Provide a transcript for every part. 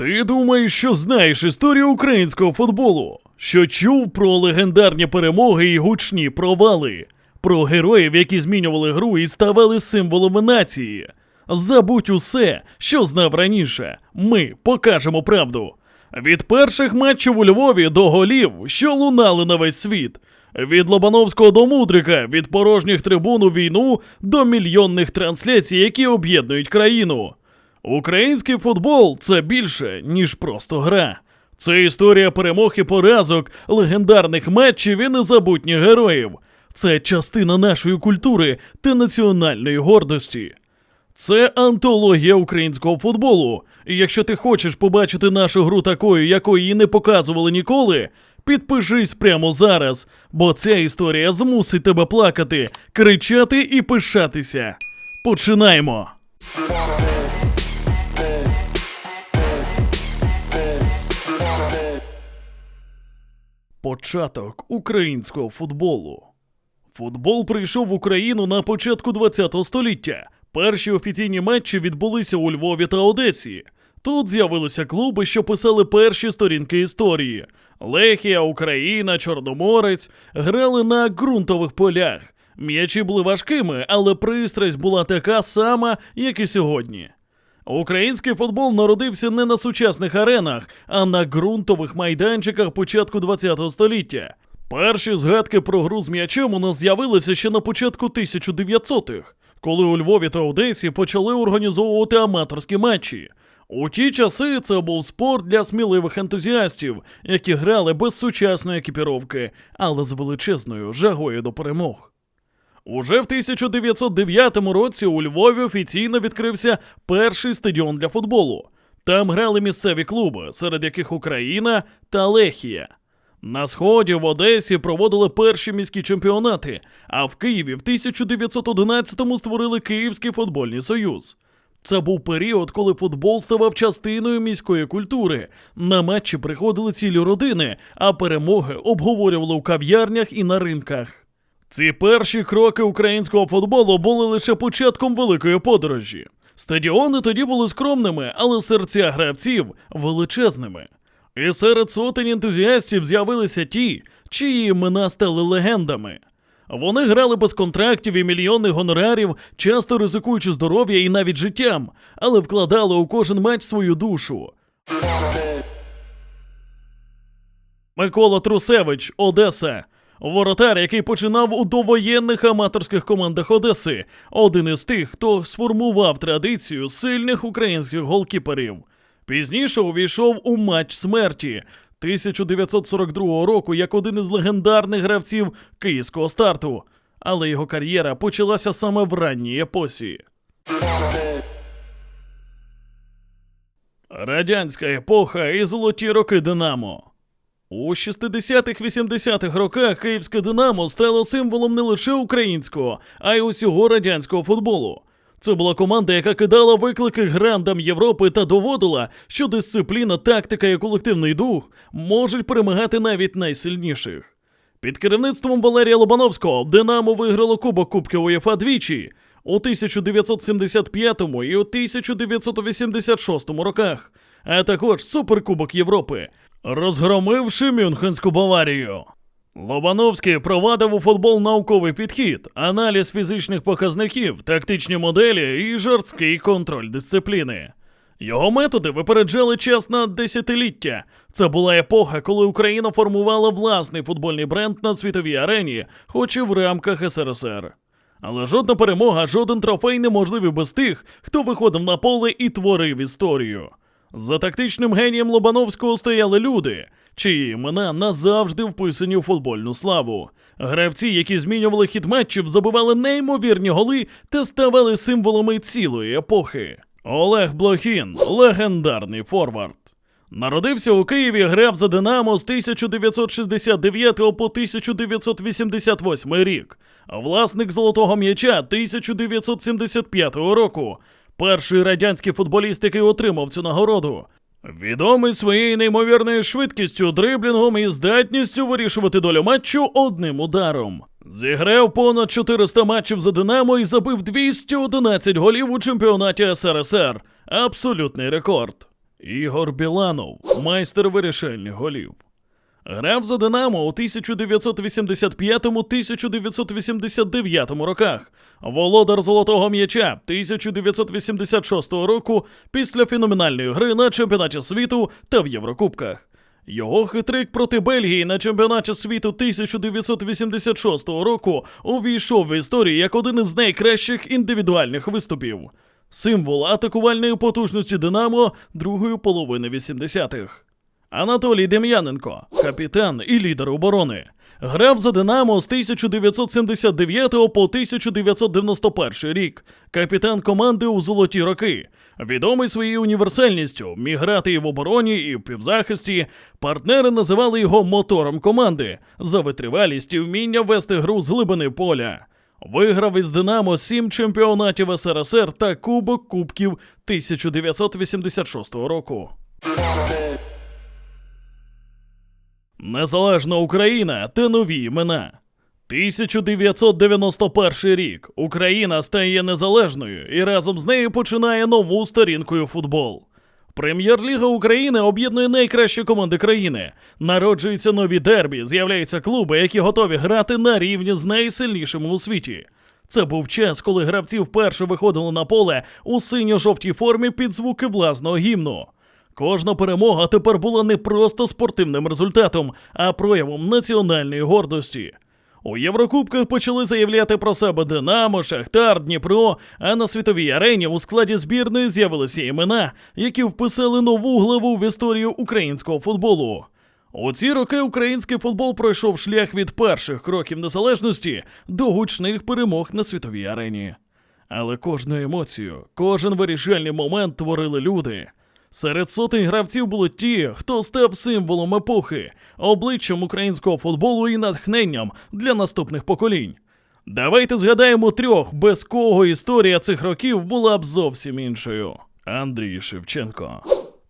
Ти думаєш, що знаєш історію українського футболу? Що чув про легендарні перемоги і гучні провали, про героїв, які змінювали гру і ставали символами нації. Забудь усе, що знав раніше. Ми покажемо правду. Від перших матчів у Львові до голів, що лунали на весь світ. Від Лобановського до Мудрика, від порожніх трибун у війну до мільйонних трансляцій, які об'єднують країну. Український футбол це більше, ніж просто гра. Це історія перемог і поразок, легендарних матчів і незабутніх героїв. Це частина нашої культури та національної гордості. Це антологія українського футболу. І якщо ти хочеш побачити нашу гру такою, якої її не показували ніколи, підпишись прямо зараз, бо ця історія змусить тебе плакати, кричати і пишатися. Починаємо! Початок українського футболу. Футбол прийшов в Україну на початку ХХ століття. Перші офіційні матчі відбулися у Львові та Одесі. Тут з'явилися клуби, що писали перші сторінки історії. Лехія, Україна, Чорноморець грали на ґрунтових полях. М'ячі були важкими, але пристрасть була така сама, як і сьогодні. Український футбол народився не на сучасних аренах, а на ґрунтових майданчиках початку ХХ століття. Перші згадки про гру з м'ячем у нас з'явилися ще на початку 1900-х, коли у Львові та Одесі почали організовувати аматорські матчі. У ті часи це був спорт для сміливих ентузіастів, які грали без сучасної екіпіровки, але з величезною жагою до перемог. Уже в 1909 році у Львові офіційно відкрився перший стадіон для футболу. Там грали місцеві клуби, серед яких Україна та Лехія. На сході в Одесі проводили перші міські чемпіонати, а в Києві в 1911-му створили Київський футбольний союз. Це був період, коли футбол ставав частиною міської культури. На матчі приходили цілі родини, а перемоги обговорювали у кав'ярнях і на ринках. Ці перші кроки українського футболу були лише початком великої подорожі. Стадіони тоді були скромними, але серця гравців величезними. І серед сотень ентузіастів з'явилися ті, чиї імена стали легендами. Вони грали без контрактів і мільйонних гонорарів, часто ризикуючи здоров'я і навіть життям, але вкладали у кожен матч свою душу. Микола Трусевич, Одеса. Воротар, який починав у довоєнних аматорських командах Одеси, один із тих, хто сформував традицію сильних українських голкіперів. Пізніше увійшов у матч смерті 1942 року як один із легендарних гравців київського старту, але його кар'єра почалася саме в ранній епосі. Радянська епоха і золоті роки Динамо. У 60-х-80-х роках київське Динамо стало символом не лише українського, а й усього радянського футболу. Це була команда, яка кидала виклики грандам Європи та доводила, що дисципліна, тактика і колективний дух можуть перемагати навіть найсильніших. Під керівництвом Валерія Лобановського Динамо виграло Кубок Кубків УЄФА двічі у 1975 і у 1986 роках, а також Суперкубок Європи, розгромивши Мюнхенську Баварію. Лобановський провадив у футбол науковий підхід, аналіз фізичних показників, тактичні моделі і жорсткий контроль дисципліни. Його методи випереджали час на десятиліття. Це була епоха, коли Україна формувала власний футбольний бренд на світовій арені, хоч і в рамках СРСР. Але жодна перемога, жоден трофей неможливий без тих, хто виходив на поле і творив історію. За тактичним генієм Лобановського стояли люди, чиї імена назавжди вписані у футбольну славу. Гравці, які змінювали хід матчів, забивали неймовірні голи та ставали символами цілої епохи. Олег Блохін легендарний форвард. Народився у Києві, грав за Динамо з 1969 по 1988 рік. Власник золотого м'яча 1975 року. Перший радянський футболіст, який отримав цю нагороду. Відомий своєю неймовірною швидкістю, дриблінгом і здатністю вирішувати долю матчу одним ударом. Зіграв понад 400 матчів за Динамо і забив 211 голів у чемпіонаті СРСР. Абсолютний рекорд. Ігор Біланов, майстер вирішальних голів. Грав за Динамо у 1985-1989 роках. Володар золотого м'яча 1986 року після феноменальної гри на чемпіонаті світу та в Єврокубках. Його хитрик проти Бельгії на чемпіонаті світу 1986 року увійшов в історію як один із найкращих індивідуальних виступів. Символ атакувальної потужності Динамо другої половини 80-х. Анатолій Дем'яненко, капітан і лідер оборони. Грав за Динамо з 1979 по 1991 рік. Капітан команди у золоті роки. Відомий своєю універсальністю, міг грати і в обороні, і в півзахисті. Партнери називали його мотором команди за витривалість і вміння вести гру з глибини поля. Виграв із Динамо сім чемпіонатів СРСР та Кубок Кубків 1986 року. Незалежна Україна та нові імена. 1991 рік Україна стає незалежною і разом з нею починає нову сторінкою футбол. Прем'єр-ліга України об'єднує найкращі команди країни. Народжуються нові дербі, з'являються клуби, які готові грати на рівні з найсильнішими у світі. Це був час, коли гравці вперше виходили на поле у синьо-жовтій формі під звуки власного гімну. Кожна перемога тепер була не просто спортивним результатом, а проявом національної гордості. У Єврокубках почали заявляти про себе Динамо, Шахтар, Дніпро, а на світовій арені у складі збірної з'явилися імена, які вписали нову главу в історію українського футболу. У ці роки український футбол пройшов шлях від перших кроків незалежності до гучних перемог на світовій арені. Але кожну емоцію, кожен вирішальний момент творили люди. Серед сотень гравців були ті, хто став символом епохи, обличчям українського футболу і натхненням для наступних поколінь. Давайте згадаємо трьох, без кого історія цих років була б зовсім іншою. Андрій Шевченко.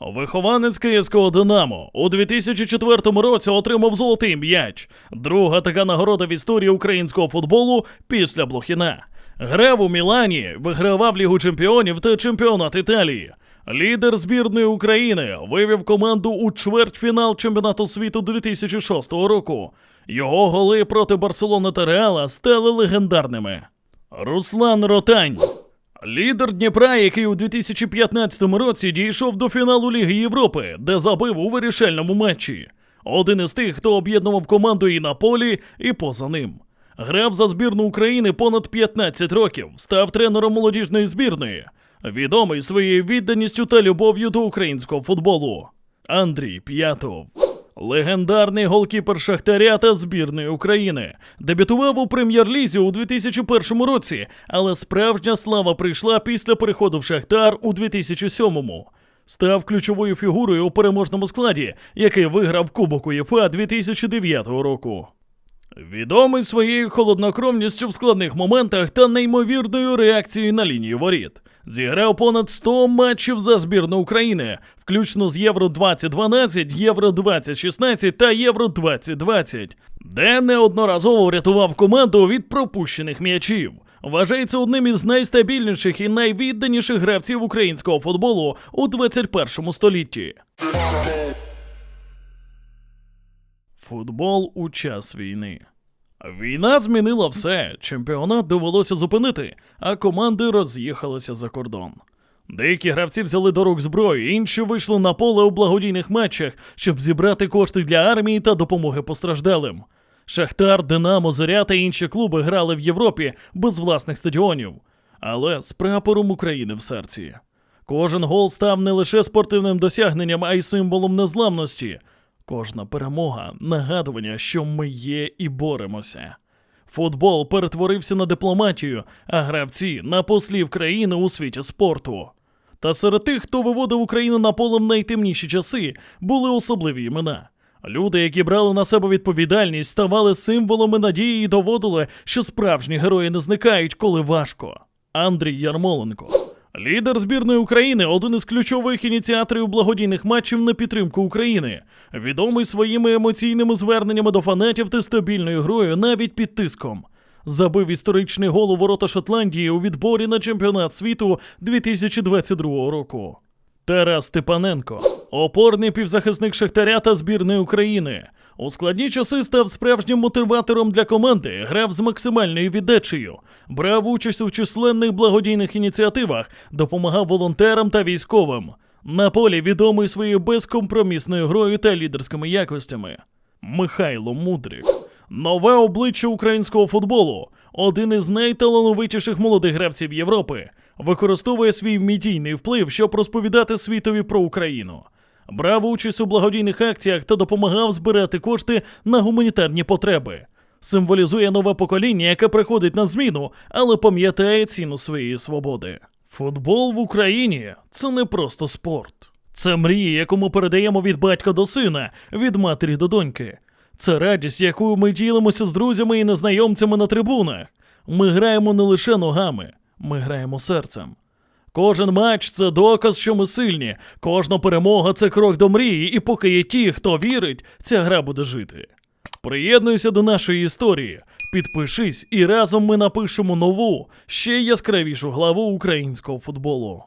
Вихованець київського Динамо у 2004 році отримав золотий м'яч. Друга така нагорода в історії українського футболу після Блохіна. Грав у Мілані, вигравав Лігу чемпіонів та чемпіонат Італії. Лідер збірної України вивів команду у чвертьфінал чемпіонату світу 2006 року. Його голи проти Барселони та Реала стали легендарними. Руслан Ротань. Лідер Дніпра, який у 2015 році дійшов до фіналу Ліги Європи, де забив у вирішальному матчі. Один із тих, хто об'єднував команду і на полі, і поза ним. Грав за збірну України понад 15 років, став тренером молодіжної збірної. Відомий своєю відданістю та любов'ю до українського футболу. Андрій П'ятов. Легендарний голкіпер Шахтаря та збірної України. Дебютував у прем'єр-лізі у 2001 році, але справжня слава прийшла після переходу в Шахтар у 2007-му. Став ключовою фігурою у переможному складі, який виграв Кубок УЄФА 2009 року. Відомий своєю холоднокровністю в складних моментах та неймовірною реакцією на лінії воріт. Зіграв понад 100 матчів за збірну України, включно з Євро 2012, Євро 2016 та Євро 2020, де неодноразово врятував команду від пропущених м'ячів. Вважається одним із найстабільніших і найвідданіших гравців українського футболу у 21 столітті. Футбол у час війни. Війна змінила все. Чемпіонат довелося зупинити, а команди роз'їхалися за кордон. Деякі гравці взяли до рук зброю, інші вийшли на поле у благодійних матчах, щоб зібрати кошти для армії та допомоги постраждалим. Шахтар, Динамо, Зоря та інші клуби грали в Європі без власних стадіонів, але з прапором України в серці. Кожен гол став не лише спортивним досягненням, а й символом незламності. Кожна перемога нагадування, що ми є і боремося. Футбол перетворився на дипломатію, а гравці на послів країни у світі спорту. Та серед тих, хто виводив Україну на поле в найтемніші часи, були особливі імена. Люди, які брали на себе відповідальність, ставали символами надії і доводили, що справжні герої не зникають, коли важко. Андрій Ярмоленко. Лідер збірної України один із ключових ініціаторів благодійних матчів на підтримку України, відомий своїми емоційними зверненнями до фанатів та стабільною грою навіть під тиском. Забив історичний гол у ворота Шотландії у відборі на чемпіонат світу 2022 року. Тарас Степаненко, опорний півзахисник Шахтаря та збірної України. У складні часи став справжнім мотиватором для команди, грав з максимальною віддачею, брав участь у численних благодійних ініціативах, допомагав волонтерам та військовим. На полі відомий своєю безкомпромісною грою та лідерськими якостями. Михайло Мудрик. Нове обличчя українського футболу, один із найталановитіших молодих гравців Європи, використовує свій медійний вплив, щоб розповідати світові про Україну. Брав участь у благодійних акціях та допомагав збирати кошти на гуманітарні потреби. Символізує нове покоління, яке приходить на зміну, але пам'ятає ціну своєї свободи. Футбол в Україні це не просто спорт. Це мрія, яку ми передаємо від батька до сина, від матері до доньки. Це радість, якою ми ділимося з друзями і незнайомцями на трибунах. Ми граємо не лише ногами, ми граємо серцем. Кожен матч це доказ, що ми сильні. Кожна перемога це крок до мрії, і поки є ті, хто вірить, ця гра буде жити. Приєднуйся до нашої історії, підпишись, і разом ми напишемо нову, ще яскравішу главу українського футболу.